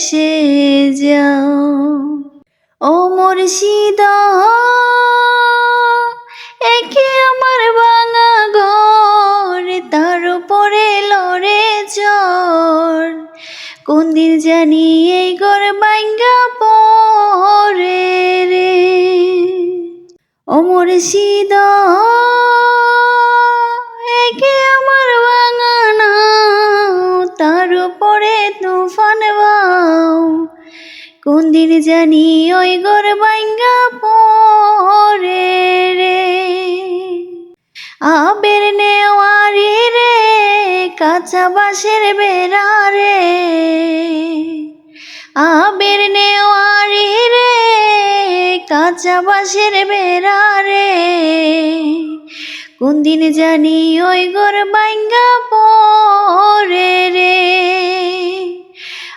দেশে যাও। ও মুর্শিদ, একে আমার ভাঙা ঘর, তার উপরে লড়ে চর। কোন দিন জানি এই ঘর বাইঙ্গা পরে রে। ও মুর্শিদ, একে আমার তুফান বাও। কোন দিন জানি ওই ঘর বাইঙ্গা পরে রে। আবের নেওয়ারি রে, কাঁচা বাঁশের বেড়া রে। আবের নেওয়ারি রে, কাঁচা বাঁশের বেড়া রে। কোন দিন জানি ওই ঘর বাইঙ্গা পরে রে।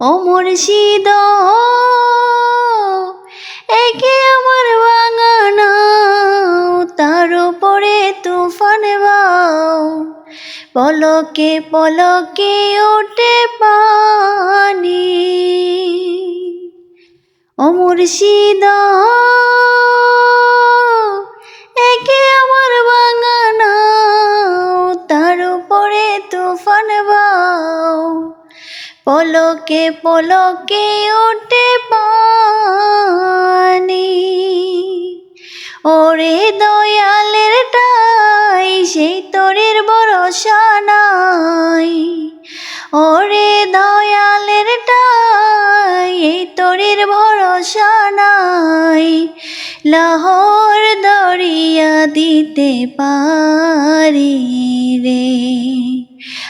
ও মুর্শিদ, একে আমার ভাঙা নাও তার উপরে তুফান বাও। পলকে পলকে ওঠে পানি। ও মুর্শিদ, একে পলকে পলকে ওঠে পানি। ওরে দয়ালের টাই, সেই তোরের ভরসা নাই। ওরে দয়ালের টাই, এই তোরের ভরসা নাই। লাহোর দরিয়া দিতে রে